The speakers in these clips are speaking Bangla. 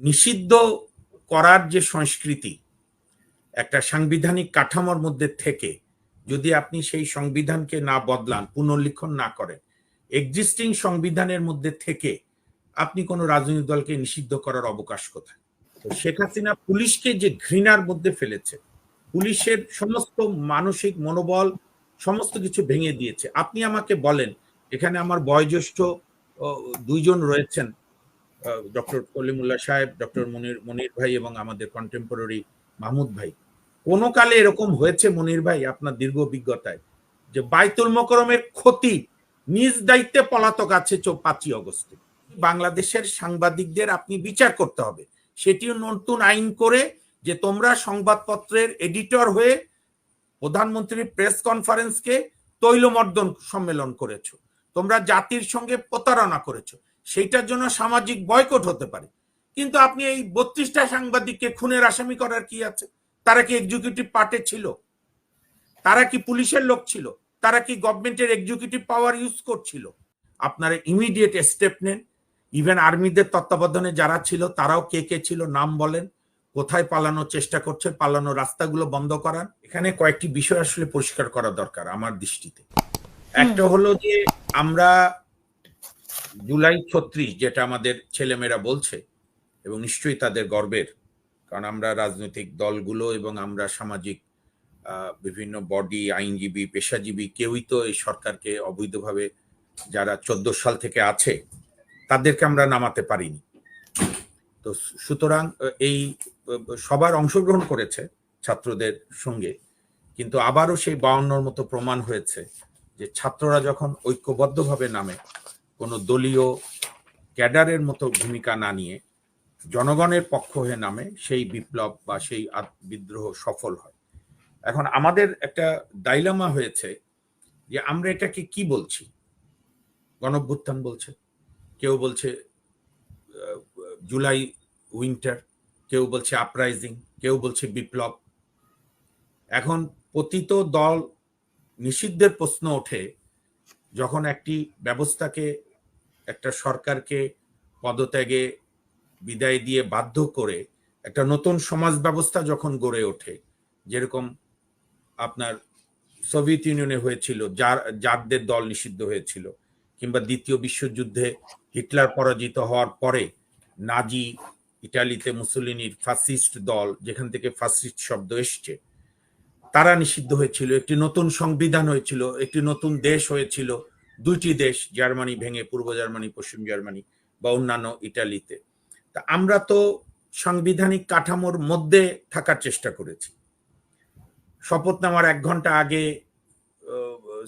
নিষিদ্ধ করার যে সংস্কৃতি, একটা সাংবিধানিক কাঠামোর মধ্যে থেকে যদি আপনি সেই সংবিধানকে না বদলান, পুনর্লিখন না করেন এক্সিস্টিং সংবিধানের মধ্যে থেকে আপনি কোনো রাজনৈতিক দলকে নিষিদ্ধ করার অবকাশ কোথায়? তো শেখ হাসিনা পুলিশকে যে ঘৃণার মধ্যে ফেলেছে, পুলিশের সমস্ত মানসিক মনোবল, সমস্ত কিছু ভেঙে দিয়েছে। আপনি আমাকে বলেন, এখানে আমার বয়োজ্যেষ্ঠ দুইজন রয়েছেন ডক্টর কলিমুল্লাহ সাহেব, ডক্টর মনির মনির ভাই এবং আমাদের কন্টেম্পোরারি মাহমুদ ভাই। কোন কালে এরকম হয়েছে মনির ভাই, আপনার দীর্ঘ অভিজ্ঞতায়, যে বাইতুল মকরমের ক্ষতি নিজ দায়িত্বে পলাতক আছে পাঁচই অগস্টে? বাংলাদেশের সাংবাদিকদের আপনি বিচার করতে হবে। সেটিও নতুন আইন করে যে তোমরা সংবাদপত্রের এডিটর হয়ে প্রধানমন্ত্রীর প্রেস কনফারেন্সকে তৈলমর্দন সম্মেলন করেছ। তোমরা জাতির সঙ্গে প্রতারণা করেছ। সেইটার জন্য সামাজিক বয়কট হতে পারে। কিন্তু আপনি এই বত্রিশটা সাংবাদিককে খুনের আসামি করার কি আছে? তারা কি এক্সিকিউটিভ পার্টে ছিল? তারা কি পুলিশের লোক ছিল? তারা কি গভর্নমেন্টের এক্সিকিউটিভ পাওয়ার ইউজ করছিল? আপনারা ইমিডিয়েট স্টেপ নেন। ইভেন আর্মিদের তত্ত্বাবধানে যারা ছিল, তারাও কে কে ছিল নাম বলেন। কোথায় পালানোর চেষ্টা করছে পালানোর রাস্তাগুলো বন্ধ করান। এখানে কয়েকটি বিষয় আসলে পরিষ্কার করা দরকার আমার দৃষ্টিতে। একটা হলো যে আমরা জুলাই ছত্রিশ যেটা আমাদের ছেলেমেয়েরা বলছে, এবং নিশ্চয়ই তাদের গর্বের, কারণ আমরা রাজনৈতিক দলগুলো এবং আমরা সামাজিক বিভিন্ন বডি, আইনজীবী, পেশাজীবী, কেউই তো এই সরকারকে অবৈধভাবে যারা চোদ্দ সাল থেকে আছে, তাদেরকে আমরা নামাতে পারিনি। তো সুতরাং এই সবার অংশগ্রহণ করেছে ছাত্রদের সঙ্গে, কিন্তু আবারও সেই বাউন্নর মতো প্রমাণ হয়েছে যে ছাত্ররা যখন ঐক্যবদ্ধভাবে নামে, কোনো দলীয় ক্যাডারের মতো ভূমিকা না নিয়ে জনগণের পক্ষ হয়ে নামে, সেই বিপ্লব বা সেই বিদ্রোহ সফল হয়। এখন আমাদের একটা ডাইলামা হয়েছে যে আমরা এটাকে কি বলছি? গণভ্যুত্থান বলছে, কেউ বলছে জুলাই উইন্টার কেউ বলছে আপরাইজিং কেউ বলছে বিপ্লব। এখন পতিত দল নিষিদ্ধের প্রশ্ন ওঠে যখন একটি ব্যবস্থাকে, একটা সরকারকে পদত্যাগে বিদায় দিয়ে বাধ্য করে একটা নতুন সমাজ ব্যবস্থা যখন গড়ে ওঠে, যেরকম আপনার সোভিয়েত ইউনিয়নে হয়েছিল, যার যারদের দল নিষিদ্ধ হয়েছিল, কিংবা দ্বিতীয় বিশ্বযুদ্ধে হিটলার পরাজিত হওয়ার পরে নাজি ইটালিতে মুসলিনির ফাসিস্ট দল, যেখান থেকে ফাসিস্ট শব্দ এসছে তারা নিষিদ্ধ হয়েছিল, একটি নতুন সংবিধান হয়েছিল, একটি নতুন দেশ হয়েছিল, দুইটি দেশ, জার্মানি ভেঙে পূর্ব জার্মানি, পশ্চিম জার্মানি বা অন্যান্য ইটালিতে। তা আমরা তো সাংবিধানিক কাঠামোর মধ্যে থাকার চেষ্টা করেছি। শপথ নেওয়ার এক ঘণ্টা আগে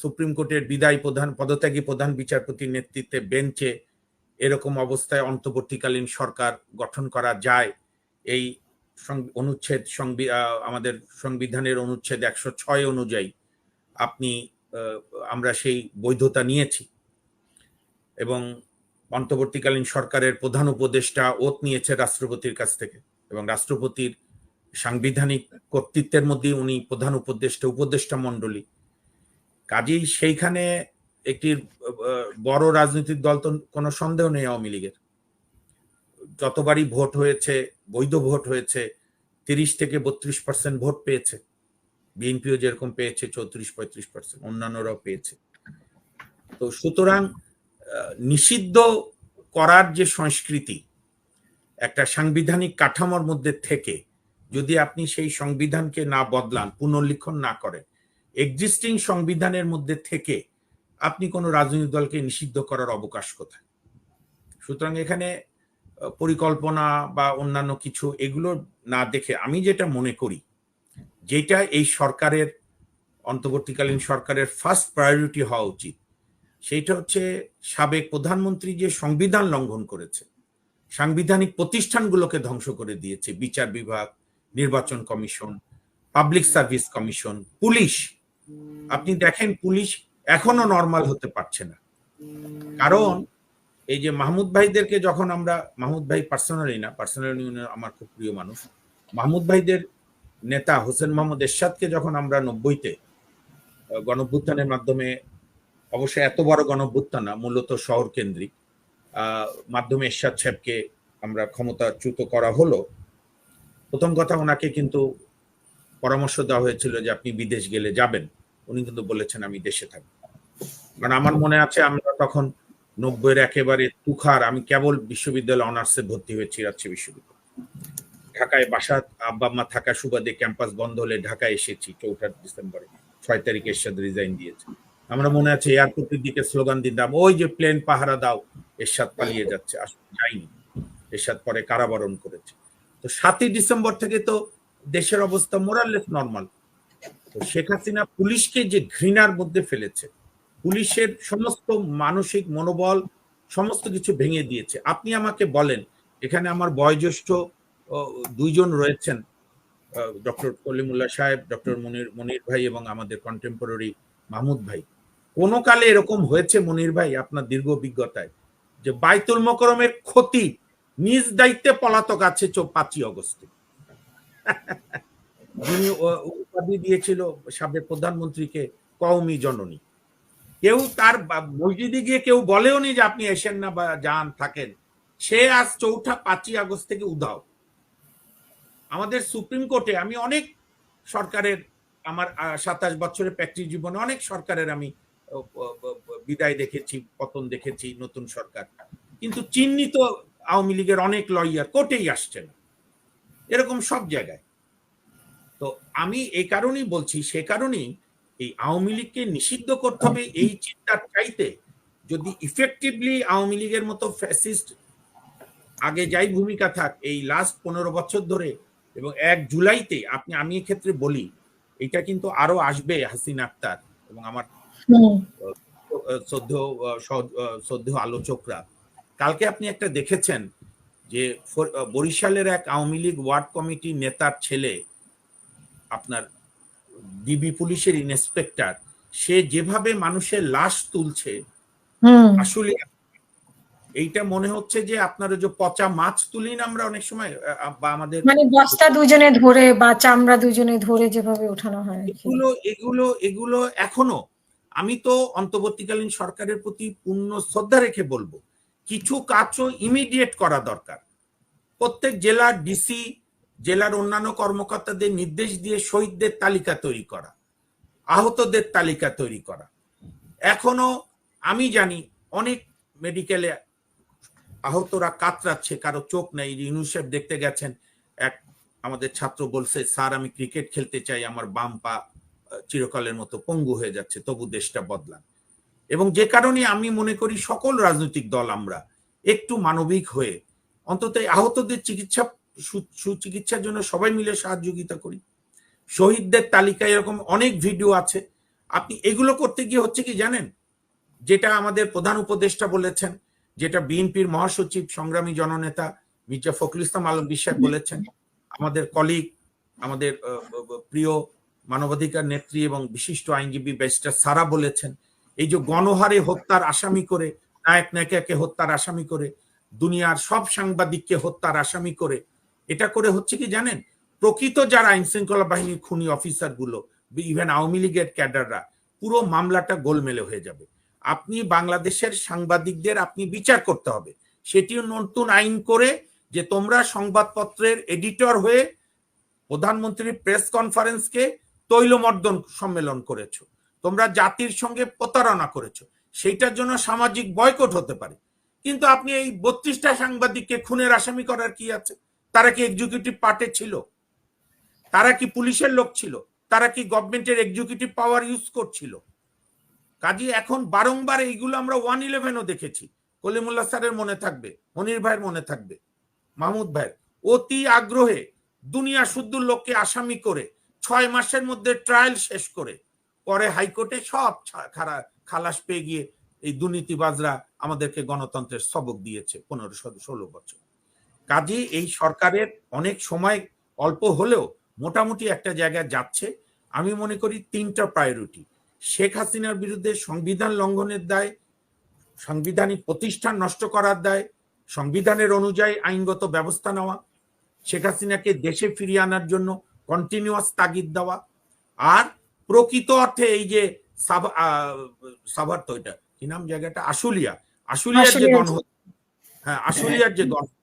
সুপ্রিম কোর্টের বিদায় প্রধান, পদত্যাগী প্রধান বিচারপতির নেতৃত্বে বেঞ্চে এরকম অবস্থায় অন্তর্বর্তীকালীন সরকার গঠন করা যায়, এই অনুচ্ছেদ আমাদের সংবিধানের অনুচ্ছেদ একশো ছয় অনুযায়ী আপনি আমরা সেই বৈধতা নিয়েছি। এবং অন্তর্বর্তীকালীন সরকারের প্রধান উপদেষ্টা ওত নিয়েছে রাষ্ট্রপতির কাছ থেকে। এবং রাষ্ট্রপতির সাংবিধানিক কর্তৃত্বের মধ্যে উনি প্রধান উপদেষ্টা উপদেষ্টা মণ্ডলী। কাজেই সেইখানে একটি বড় রাজনৈতিক দল তো কোনো সন্দেহ নেই আওয়ামী লীগের। যতবারই ভোট হয়েছে, বৈধ ভোট হয়েছে, তিরিশ থেকে বত্রিশ পার্সেন্ট ভোট পেয়েছে। বিএনপিও যেরকম পেয়েছে, চৌত্রিশ, পঁয়ত্রিশ পার্সেন্ট অন্যান্যরাও পেয়েছে। তো সুতরাং নিষিদ্ধ করার যে সংস্কৃতি, একটা সাংবিধানিক কাঠামোর মধ্যে থেকে, যদি আপনি সেই সংবিধানকে না বদলান, পুনর্লিখন না করেন এক্সিস্টিং সংবিধানের মধ্যে থেকে আপনি কোনো রাজনৈতিক দলকে নিষিদ্ধ করার অবকাশ কোথায়? সুতরাং এখানে পরিকল্পনা বা অন্যান্য কিছু এগুলো না দেখে আমি যেটা মনে করি, যেটা এই সরকারের, অন্তর্বর্তীকালীন সরকারের ফার্স্ট প্রায়োরিটি হওয়া উচিত সেইটা হচ্ছে সাবেক প্রধানমন্ত্রী যে সংবিধান লঙ্ঘন করেছে, সাংবিধানিক প্রতিষ্ঠানগুলোকে ধ্বংস করে দিয়েছে, বিচার বিভাগ, নির্বাচন commission public service commission, police. আপনি দেখেন পুলিশ এখনও নর্মাল হতে পারছে না। কারণ এই যে মাহমুদ ভাইদেরকে যখন আমরা, মাহমুদ ভাই পার্সোনালি না পার্সোনালি আমার খুব প্রিয় মানুষ। মাহমুদ ভাইদের নেতা হোসেন মোহাম্মদ এরশাদকে যখন আমরা নব্বইতে গণভ্যুত্থানের মাধ্যমে, অবশ্যই এত বড় গণভ্যুত্থান না, মূলত শহর কেন্দ্রিক মাধ্যমে এরশাদ সাহেবকে আমরা ক্ষমতাচ্যুত করা হলো। প্রথম কথা ওনাকে কিন্তু পরামর্শ দেওয়া হয়েছিল যে আপনি বিদেশ গেলে যাবেন। উনি কিন্তু বলেছেন, আমি দেশে থাকব। কারণ আমার মনে আছে, আমরা তখন নব্বইয়ের একেবারে তুখার, আমি কেবল বিশ্ববিদ্যালয় অনার্সে ভর্তি হয়েছি রাজশাহী বিশ্ববিদ্যালয়। ঢাকায় বাসা আব্বা আম্মা থাকা সুবাদে ক্যাম্পাস বন্ধ হলে ঢাকায় এসেছি চৌঠা ডিসেম্বরে। ছয় তারিখে এরশাদ রিজাইন দিয়েছে। আমরা মনে আছে এয়ারপোর্টের দিকে স্লোগান দিতাম ওই যে প্লেন পাহারা দাও। এরশাদ পালিয়ে যাচ্ছে, আসলে যায়নি। এরশাদ পরে কারাবরণ করেছে। তো সাতই ডিসেম্বর থেকে তো দেশের অবস্থা মোরাললেস নর্মাল। তো শেখ হাসিনা পুলিশকে যে ঘৃণার মধ্যে ফেলেছে পুলিশের সমস্ত মানসিক মনোবল সমস্ত কিছু ভেঙে দিয়েছে। আপনি আমাকে বলেন, এখানে আমার বয়োজ্যেষ্ঠ দুইজন রয়েছেন ডক্টর কলিমুল্লাহ সাহেব, ডক্টর মনির মনির ভাই এবং আমাদের কন্টেম্পোরারি মাহমুদ ভাই। কোন কালে এরকম হয়েছে মনির ভাই আপনার দীর্ঘ অভিজ্ঞতায়? যে বাইতুল মকরমের ক্ষতি নিজ দায়িত্বে পলাতক আছে পাঁচই অগস্টে। যিনি উপাধি দিয়েছিল সাবেক প্রধানমন্ত্রীকে কওমি জননী। কেউ তার মসজিদে গিয়ে কেউ বলেও নি যে আপনি এসেন না বা যান, থাকেন। সে আজ চৌঠা পাঁচই আগস্ট থেকে উধাও। আমাদের সুপ্রিম কোর্টে আমি অনেক সরকারের আমার সাতাশ বছরের প্র্যাকটিস জীবনে অনেক সরকারের আমি বিদায় দেখেছি, পতন দেখেছি নতুন সরকার। কিন্তু চিহ্নিত আওয়ামী লীগের অনেক লয়ার কোর্টেই আসছে না। এরকম সব জায়গায়। তো আমি এই কারণেই বলছি, সে কারণেই এই আওয়ামী লীগকে নিষিদ্ধ করতে হবে এই চিন্তার চাইতে। যদি ইফেক্টিভলি আওয়ামী লীগের মতো ফ্যাসিস্ট আগে যাই ভূমিকা থাক এই লাস্ট পনেরো বছর ধরে এবং এক জুলাইতে আপনি আমি ক্ষেত্রে বলি এটা কিন্তু আরও আসবে হাসিন আক্তার এবং আমার শ্রদ্ধ শ্রদ্ধ আলোচকরা। কালকে আপনি একটা দেখেছেন যে বরিশালের এক আওয়ামী লীগ ওয়ার্ড কমিটি নেতার ছেলে আপনার ডিবি পুলিশের ইন্সপেক্টর সে যেভাবে মানুষের লাশ তুলছে আসলে এইটা মনে হচ্ছে যে আপনার যে পচা মাছ তুলি না আমরা অনেক সময় বা আমাদের মানে বস্তা দুজনে ধরে বা চামড়া দুজনে ধরে যেভাবে ওঠানো হয় এগুলো এগুলো এগুলো এখনও আমি তো অন্তর্বর্তীকালীন সরকারের প্রতি পূর্ণ শ্রদ্ধা রেখে বলব কিছু কাজও ইমিডিয়েট করা দরকার। প্রত্যেক জেলার ডিসি জেলার অন্যান্য কর্মকর্তাদের নির্দেশ দিয়ে শহীদদের তালিকা তৈরি করা, আহতদের তালিকা তৈরি করা। এখনও আমি জানি অনেক মেডিকেলে আহতরা কাতরাচ্ছে, কারও চোখ নেই। ইউনিসেফ দেখতে গেছেন, এক আমাদের ছাত্র বলছে, স্যার, আমি ক্রিকেট খেলতে চাই, আমার বাম পা চিরকালের মতো পঙ্গু হয়ে যাচ্ছে, তবু দেশটা বদলান। এবং যে কারণে আমি মনে করি সকল রাজনৈতিক দল আমরা একটু মানবিক হয়ে অন্তত আহতদের চিকিৎসা সুচিকিৎসার জন্য সবাই মিলে সহযোগিতা করি। শহীদদের তালিকায় এরকম অনেক ভিডিও আছে। আপনি এগুলো করতে গিয়ে হচ্ছে কি জানেন? যেটা আমাদের প্রধান উপদেষ্টা বলেছেন, যেটা বিএনপির মহাসচিব, সংগ্রামী জননেতা মির্জা ফখরুল ইসলাম আলম বিশ্বাস বলেছেন, আমাদের কলিগ আমাদের প্রিয় মানবাধিকার নেত্রী এবং বিশিষ্ট আইনজীবী ব্যারিস্টার সারা বলেছেন, এই যে গণহারে হত্যার আসামি করে, নায়ক নায়িকাকে হত্যার আসামি করে, দুনিয়ার সব সাংবাদিককে হত্যার আসামি করে এটা করে হচ্ছে কি জানেন? প্রকৃত যারা আইন শৃঙ্খলা বাহিনীর খুনি অফিসারগুলো ইভেন আওয়ামী লীগের ক্যাডাররা, পুরো মামলাটা গোলমেলে হয়ে যাবে। আপনি বাংলাদেশের সাংবাদিকদের আপনি বিচার করতে হবে। সেটিও নতুন আইন করে যে তোমরা সংবাদপত্রের এডিটর হয়ে প্রধানমন্ত্রীর প্রেস কনফারেন্সকে তৈলমর্দন সম্মেলন করেছ। তোমরা জাতির সঙ্গে প্রতারণা করেছ। সেইটার জন্য সামাজিক বয়কট হতে পারে। কিন্তু আপনি এই বত্রিশটা সাংবাদিককে খুনের আসামি করার কি আছে? তারা কি এক্সিকিউটিভ পার্টে ছিল? তারা কি পুলিশের লোক ছিল? তারা কি গভর্নমেন্টের এক্সিকিউটিভ পাওয়ার ইউজ করছিল? কাজী, এখন বারংবার এইগুলো আমরা ওয়ান ইলেভেনও দেখেছি। কলিমুল্লাহ স্যারের মনে থাকবে, মনির ভাইয়ের মনে থাকবে, মাহমুদ ভাইয়ের। অতি আগ্রহে দুনিয়া শুদ্ধ লোককে আসামি করে ছয় মাসের মধ্যে ট্রায়াল শেষ করে, পরে হাইকোর্টে সব খালাস পেয়ে গিয়ে এই দুর্নীতিবাজরা আমাদেরকে গণতন্ত্রের সবক দিয়েছে পনেরো ষোলো বছর। কাজে এই সরকারের অনেক সময় অল্প হলেও মোটামুটি একটা জায়গায় যাচ্ছে। আমি মনে করি তিনটা প্রায়োরিটি শেখ হাসিনার বিরুদ্ধে সংবিধান লঙ্ঘনের দায় সাংবিধানিক প্রতিষ্ঠান নষ্ট করার দায় সংবিধানের অনুযায়ী আইনগত ব্যবস্থা নেওয়া শেখ হাসিনাকে দেশে ফিরিয়ে আনার জন্য কন্টিনিউয়াস তাগিদ দেওয়া আর প্রকৃত অর্থে এই যে সাভার তো এটা কি নাম জায়গাটা? আশুলিয়া। আশুলিয়ার যে গণ হ্যাঁ আশুলিয়ার যে গণহত্যা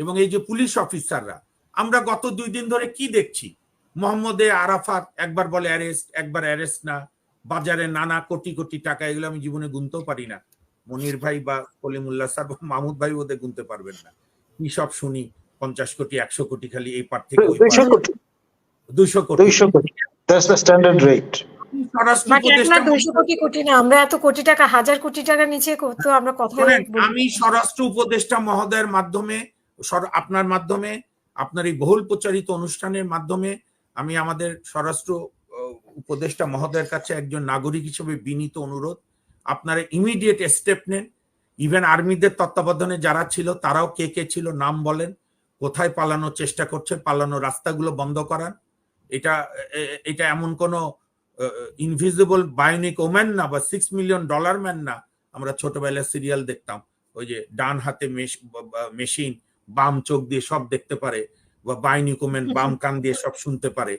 এবং এই যে পুলিশ অফিসাররা আমরা গত দুই দিন ধরে কি দেখছি? মোহাম্মদে আরাফাত একবার বলে অ্যারেস্ট একবার অ্যারেস্ট না। বাজারে নানা কোটি কোটি টাকা এগুলো আমি জীবনে গুনতেও পারি না। মনির ভাই বা কলিমুল্লাহ স্যার বা মাহমুদ ভাই ওদের গুনতে পারবেন না। কি সব শুনি পঞ্চাশ কোটি একশো কোটি খালি এই পার থেকে ওই দুইশো কোটি। দুইশো কোটি। দুইশো crore. That's the standard rate স্বরাষ্ট্র বাট এক লাখ উপদেষ্টা দুইশো কোটি কোটি না আমরা এত কোটি টাকা হাজার কোটি টাকা নিচে আমরা আমি স্বরাষ্ট্র উপদেষ্টা মহোদয়ের মাধ্যমে আপনার মাধ্যমে, আপনার এই বহুল প্রচারিত অনুষ্ঠানের মাধ্যমে আমি আমাদের স্বরাষ্ট্র উপদেষ্টা মহোদয়ের কাছে একজন নাগরিক হিসেবে বিনীত অনুরোধ। আপনারা ইমিডিয়েট স্টেপ নেন। ইভেন আর্মিদের তত্ত্বাবধানে যারা ছিল, তারাও কে কে ছিল নাম বলেন। কোথায় পালানোর চেষ্টা করছে পালানোর রাস্তাগুলো বন্ধ করান। এটা এটা এমন কোনো ইনভিজিবল বায়োনিক ওম্যান না বা সিক্স মিলিয়ন ডলার ম্যান না। আমরা ছোটবেলায় সিরিয়াল দেখতাম। ওই যে ডান হাতে মেশিন বাম চোখ দিয়ে সব দেখতে পারে বা বাইনি কোমেন বাম কান দিয়ে সব শুনতে পারে।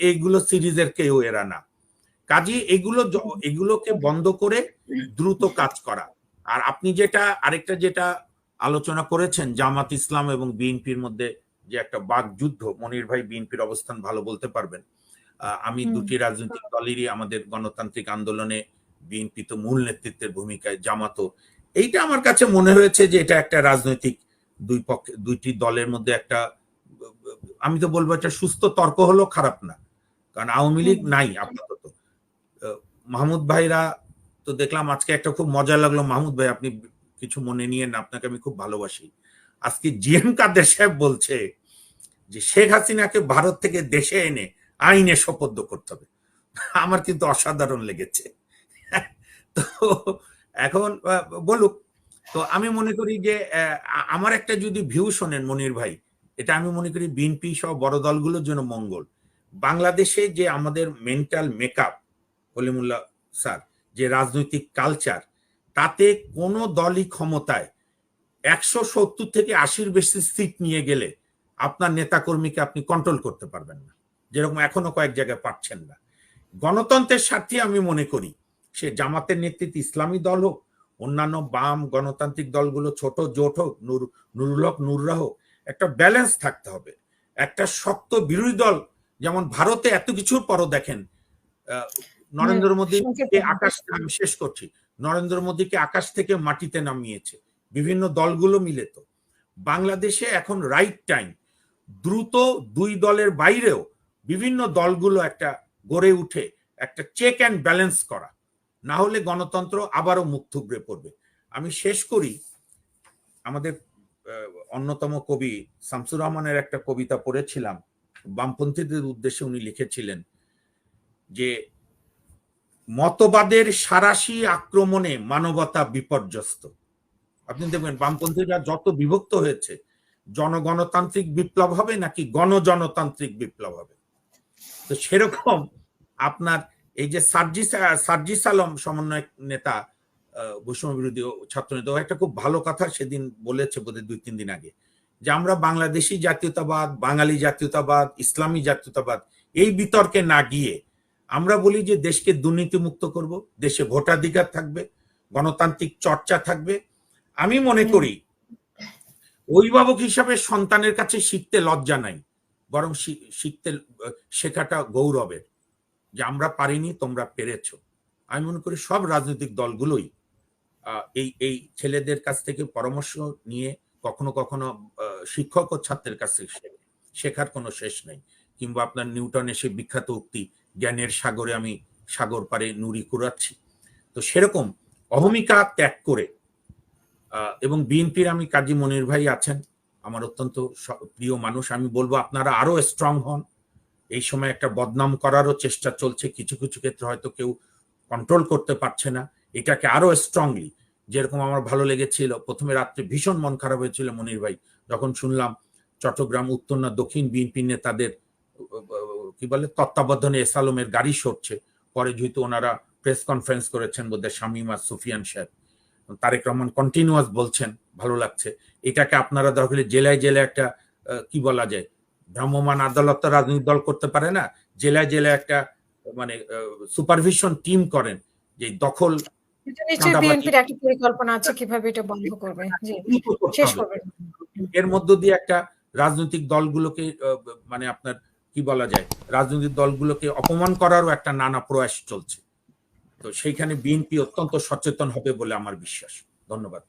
এইগুলো সিরিজের কেউ এরা না। কাজে এগুলো এগুলোকে বন্ধ করে দ্রুত কাজ করা। আর আপনি যেটা আরেকটা যেটা আলোচনা করেছেন জামাত ইসলাম এবং বিএনপির মধ্যে যে একটা বাক যুদ্ধ মনির ভাই বিএনপির অবস্থান ভালো বলতে পারবেন। আহ, আমি দুটি রাজনৈতিক দলেরই আমাদের গণতান্ত্রিক আন্দোলনে বিএনপি তো মূল নেতৃত্বের ভূমিকায় জামাতো এইটা আমার কাছে মনে হয়েছে যে এটা একটা রাজনৈতিক দুই পক্ষে দুইটি দলের মধ্যে একটা আমি তো বলব একটা সুস্থ তর্ক হলো খারাপ না। কারণ আওয়ামী লীগ নাই আপাতত। মাহমুদ ভাইরা তো দেখলাম আজকে একটা খুব মজা লাগল। মাহমুদ ভাই আপনি কিছু মনে নিয়ে না আপনাকে আমি খুব ভালোবাসি। আজকে জিএম কাদের সাহেব বলছে যে শেখ হাসিনাকে ভারত থেকে দেশে এনে আইনে শপথ করতে হবে। আমার কিন্তু অসাধারণ লেগেছে। তো এখন বলুক তো আমি মনে করি যে আমার একটা যদি ভিউ শোনেন মনির ভাই, এটা আমি মনে করি বিএনপি সহ বড় দলগুলোর জন্য মঙ্গল। বাংলাদেশে যে আমাদের মেন্টাল মেকআপ কলিমুল্লাহ স্যার, যে রাজনৈতিক কালচার তাতে কোনো দলই ক্ষমতায় একশো সত্তর থেকে আশির বেশি সিট নিয়ে গেলে আপনার নেতাকর্মীকে আপনি কন্ট্রোল করতে পারবেন না। যেরকম এখনও কয়েক জায়গায় পাচ্ছেন না। গণতন্ত্রের স্বার্থে আমি মনে করি, সে জামাতের নেতৃত্বে ইসলামী দল হোক অন্যান্য বাম গণতান্ত্রিক দলগুলো ছোট জোট হোক নুর নুরুল হক নুররা হোক একটা ব্যালেন্স থাকতে হবে। একটা শক্ত বিরোধী দল যেমন ভারতে এত কিছুর পরও দেখেন নরেন্দ্র মোদীকে আকাশ আমি শেষ করছি। নরেন্দ্র মোদীকে আকাশ থেকে মাটিতে নামিয়েছে। বিভিন্ন দলগুলো মিলে তো। বাংলাদেশে এখন রাইট টাইম দ্রুত দুই দলের বাইরেও বিভিন্ন দলগুলো একটা গড়ে উঠে একটা চেক অ্যান্ড ব্যালেন্স করা। না হলে গণতন্ত্র আবারও মুখ থুবড়ে পড়বে। আমি শেষ করি। আমাদের অন্যতম কবি শামসুর রহমানের একটা কবিতা পড়েছিলাম। বামপন্থীদের উদ্দেশ্যে উনি লিখেছিলেন যে, মতবাদের সারাশি আক্রমণে মানবতা বিপর্যস্ত। আপনি দেখবেন বামপন্থীরা যত বিভক্ত হয়েছে, জনগণতান্ত্রিক বিপ্লব হবে নাকি গণজনতান্ত্রিক বিপ্লব হবে? তো সেরকম আপনার এই যে সার্জিস সার্জিস আলম সমন্বয় নেতা বৈষম্য বিরোধী ও ছাত্র নেতা ও একটা খুব ভালো কথা সেদিন বলেছে বোধহয় দুই তিন দিন আগে যে আমরা বাংলাদেশি জাতীয়তাবাদ বাঙালি জাতীয়তাবাদ ইসলামী জাতীয়তাবাদ এই বিতর্কে না গিয়ে আমরা বলি যে দেশকে দুর্নীতিমুক্ত করব দেশে ভোটাধিকার থাকবে গণতান্ত্রিক চর্চা থাকবে। আমি মনে করি অভিভাবক হিসাবে সন্তানের কাছে শিখতে লজ্জা নাই বরং শিখতে শেখাটা গৌরবের। যে আমরা পারিনি, তোমরা পেরেছ। আমি মনে করি সব রাজনৈতিক দলগুলোই এই এই ছেলেদের কাছ থেকে পরামর্শ নিয়ে কখনো কখনো শিক্ষক ও ছাত্রের কাছ থেকে শেখার কোনো শেষ নেই। কিংবা আপনার নিউটনের সে বিখ্যাত উক্তি, জ্ঞানের সাগরে আমি সাগর পারে নুরি কুড়াচ্ছি। তো সেরকম অহমিকা ত্যাগ করে এবং বিএনপির আমি কাজী মনির ভাই আছেন, আমার অত্যন্ত প্রিয় মানুষ, আমি বলব আপনারা আরও স্ট্রং হন। এই সময় একটা বদনাম করারও চেষ্টা চলছে। কিছু কিছু ক্ষেত্রে হয়তো কেউ কন্ট্রোল করতে পারছে না। এটাকে আরও স্ট্রংলি যেরকম আমার ভালো লেগেছিল, প্রথমে রাত্রে ভীষণ মন খারাপ হয়েছিল মনির ভাই, যখন শুনলাম চট্টগ্রাম উত্তর না দক্ষিণ বিএনপি নেতাদের, কি বলে, তত্ত্বাবধানে এসালমের গাড়ি সরছে। পরে যেহেতু ওনারা প্রেস কনফারেন্স করেছেন বোধহয় শামিমা সুফিয়ান সাহেব। তারেক রহমান কন্টিনিউয়াস বলছেন, ভালো লাগছে। এটাকে আপনারা দরকার জেলায় জেলায় একটা কি বলা যায় ভ্রাম্যমান আদালত তো রাজনৈতিক দল করতে পারে না। জেলায় জেলায় একটা মানে সুপারভিশন টিম করেন যে দখল পরিকল্পনা আছে কীভাবে এটা বন্ধ করবে। শেষ করবে। এর মধ্য দিয়ে একটা রাজনৈতিক দলগুলোকে মানে আপনার কি বলা যায় রাজনৈতিক দলগুলোকে অপমান করারও একটা নানা প্রয়াস চলছে। তো সেইখানে বিএনপি অত্যন্ত সচেতন হবে বলে আমার বিশ্বাস। ধন্যবাদ।